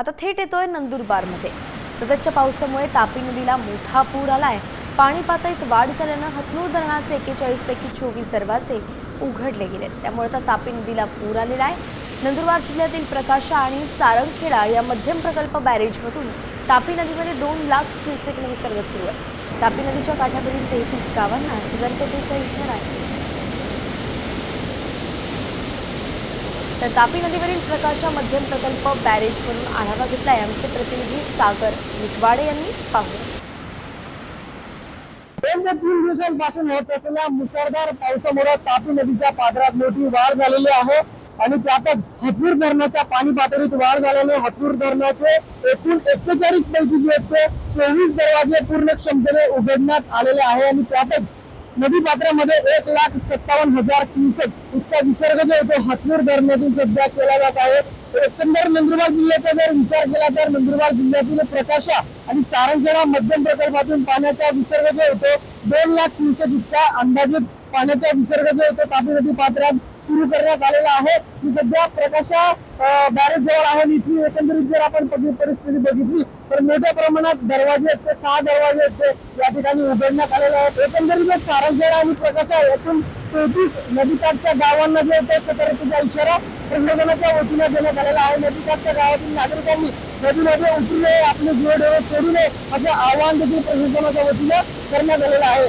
आता थेट येतोय नंदुरबारमध्ये. सततच्या पावसामुळे तापी नदीला मोठा पूर आलाय. पाणी पातळीत वाढ झाल्यानं हतनूर धरणाचे एकेचाळीस पैकी चोवीस दरवाजे उघडले गेलेत. त्यामुळे आता तापी नदीला पूर आलेला आहे. नंदुरबार जिल्ह्यातील प्रकाशा आणि सारंगखेडा या मध्यम प्रकल्प बॅरेजमधून तापी नदीमध्ये दोन लाख क्युसेकने विसर्ग सुरू आहे. तापी नदीच्या काठावरील तेहतीस गावांना सतर्कतेचा इशारा आहे. तर तापी नदीवरील प्रकाशा मध्यम प्रकल्प बॅरेजवरून आढावा घेतलाय आमचे प्रतिनिधी सागर निकवाडे यांनी पाहू. दोन ते तीन दिवसांपासून होत असलेल्या मुसळधार पावसामुळे तापी नदीच्या पात्रात मोठी वाढ झालेली आहे आणि त्यातच हपूर धरणाच्या पाणी पातळीत वाढ झाल्याने हपूर धरणाचे एकूण एक्केचाळीस पैकी जे आहेत ते चोवीस दरवाजे पूर्ण क्षमतेने उघडण्यात आलेले आहे आणि त्यातच नदीपात्रामध्ये एक लाख सत्तावन्न हजार क्युसेक इतका विसर्ग जो आहे तो हतनूर धरणातून सध्या केला जात आहे. एकंदर नंदुरबार जिल्ह्याचा जर विचार केला तर नंदुरबार जिल्ह्यातील प्रकाशा आणि सारंगखेडा मध्यम प्रकल्पातून पाण्याचा विसर्ग जो होतो दोन लाख क्युसेक इतका अंदाजित पाण्याचा विसर्ग जो होतो तापी नदी पात्रात सुरू करण्यात आलेला आहे. मी सध्या प्रकाशा बॅरेज जवळ आहे आणि इथली एकंदरीत जर आपण परिस्थिती बघितली तर मोठ्या प्रमाणात दरवाजे आहेत ते सहा दरवाजे आहेत ते या ठिकाणी उघडण्यात आलेले आहेत. एकंदरीत सारंगखेडा आणि प्रकाशा यातून तेहतीस नदीकाठच्या गावांना जे होते सतर्कतेचा इशारा प्रशासनाच्या वतीने देण्यात आलेला आहे. नदीकाठच्या गावातील नागरिकांनी नदीमध्ये उतरू नये आपले जोड सोडू नये असं आवाहन देखील प्रशासनाच्या वतीने करण्यात आलेलं आहे.